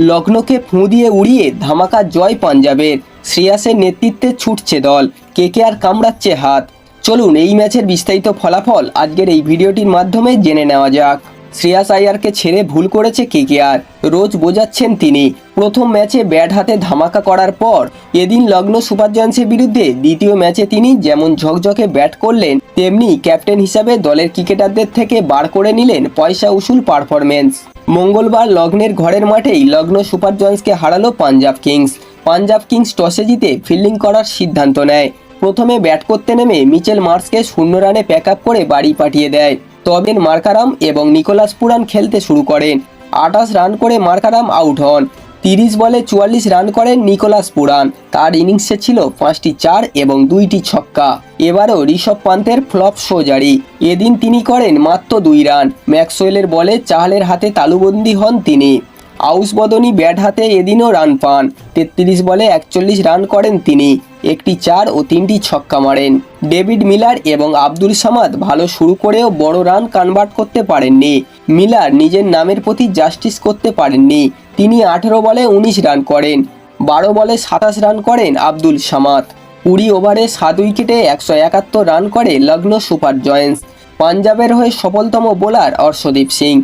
লগ্নকে ফুঁ দিয়ে উড়িয়ে ধামাকা জয় পাঞ্জাবের। শ্রেয়াসের নেতৃত্বে ছুটছে দল। কে কে আর কামড়াচ্ছে হাত? চলুন এই ম্যাচের বিস্তারিত ফলাফল আজকের এই ভিডিওটির মাধ্যমে জেনে নেওয়া যাক। শ্রেয়াস আয়ারকে ছেড়ে ভুল করেছে কেকেআর রোজ বোঝাচ্ছেন তিনি। প্রথম ম্যাচে ব্যাট হাতে ধামাকা করার পর এদিন লগ্ন সুপার জায়ান্টসের বিরুদ্ধে দ্বিতীয় ম্যাচে তিনি যেমন ঝকঝকে ব্যাট করলেন, তেমনি ক্যাপ্টেন হিসাবে দলের ক্রিকেটারদের থেকে বার করে নিলেন পয়সা উসুল পারফরমেন্স মঙ্গলবার লগ্নের ঘরের মাঠেই লগ্ন সুপার জয়েন্টসকে হারালো পাঞ্জাব কিংস। পাঞ্জাব কিংস টসে জিতে ফিল্ডিং করার সিদ্ধান্ত নেয়। প্রথমে ব্যাট করতে নেমে মিচেল মার্কসকে শূন্য রানে প্যাক আপ করে বাড়ি পাঠিয়ে দেয়। তবে মার্কারাম এবং নিকোলাস পুরান খেলতে শুরু করেন। আঠাশ রান করে মার্কারাম আউট হন। তিরিশ বলে চুয়াল্লিশ রান করেন নিকোলাস পুরান। তার ইনিংসে ছিল পাঁচটি চার এবং দুইটি ছক্কা। এবারও ঋষভ পান্তের ফ্লপ শো জারি। এদিন তিনি করেন মাত্র দুই রান। ম্যাক্সওয়েলের বলে চাহালের হাতে তালুবন্দি হন তিনি। আউস বদনি ব্যাট হাতে এদিনও রান পান। তেত্রিশ বলে একচল্লিশ রান করেন তিনি। একটি চার ও তিনটি ছক্কা মারেন। ডেভিড মিলার এবং আব্দুল সামাদ ভালো শুরু করেও বড় রান কনভার্ট করতে পারেননি। মিলার নিজের নামের প্রতি জাস্টিস করতে পারেননি। তিনি আঠেরো বলে উনিশ রান করেন, বারো বলে সাতাশ রান করেন আব্দুল সামাদ। কুড়ি ওভারে সাত উইকেটে একশো একাত্তর রান করে লগ্ন সুপার জয়েন্টস। পাঞ্জাবের হয়ে সফলতম বোলার অর্শদীপ সিং।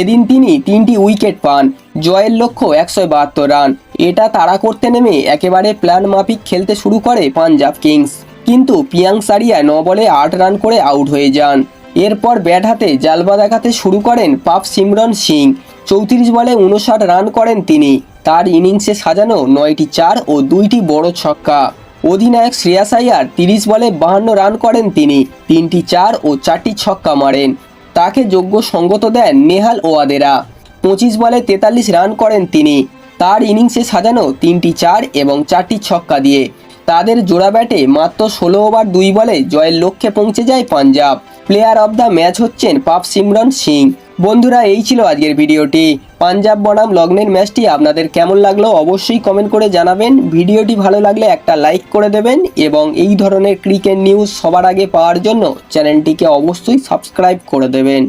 এদিন তিনি তিনটি উইকেট পান, জয়ের লক্ষ্য একশো বাহাত্তর রান। এটা তাড়া করতে নেমে একেবারে প্ল্যান মাফিক খেলতে শুরু করে পাঞ্জাব কিংস। কিন্তু পিয়াং সারিয়া ন বলে আট রান করে আউট হয়ে যান। এরপর ব্যাট হাতে জালবা দেখাতে শুরু করেন পাপ সিমরন সিং। চৌত্রিশ বলে উনষাট রান করেন তিনি। তার ইনিংসে সাজানো নয়টি চার ও দুইটি বড় ছক্কা। অধিনায়ক শ্রেয়াস আয়ার তিরিশ বলে বাহান্ন রান করেন তিনি। তিনটি চার ও চারটি ছক্কা মারেন। তাকে যোগ্য সঙ্গত দেন নেহাল ওয়াদেরা। পঁচিশ বলে তেতাল্লিশ রান করেন তিনি। তার ইনিংসে সাজানো তিনটি চার এবং চারটি ছক্কা দিয়ে। তাদের জোড়া ব্যাটে মাত্র ষোলো ওভার দুই বলে জয়ের লক্ষ্যে পৌঁছে যায় Punjab. Player of the match হচ্ছেন পাপ সিমরন সিং। বন্ধুরা, এই ছিল আজকের ভিডিওটি। পাঞ্জাব বনাম লগ্নের ম্যাচটি আপনাদের কেমন লাগল অবশ্যই কমেন্ট করে জানাবেন। ভিডিওটি ভালো লাগলে একটা লাইক করে দেবেন এবং এই ধরনের ক্রিকেট নিউজ সবার আগে পাওয়ার জন্য চ্যানেলটিকে অবশ্যই সাবস্ক্রাইব করে দেবেন।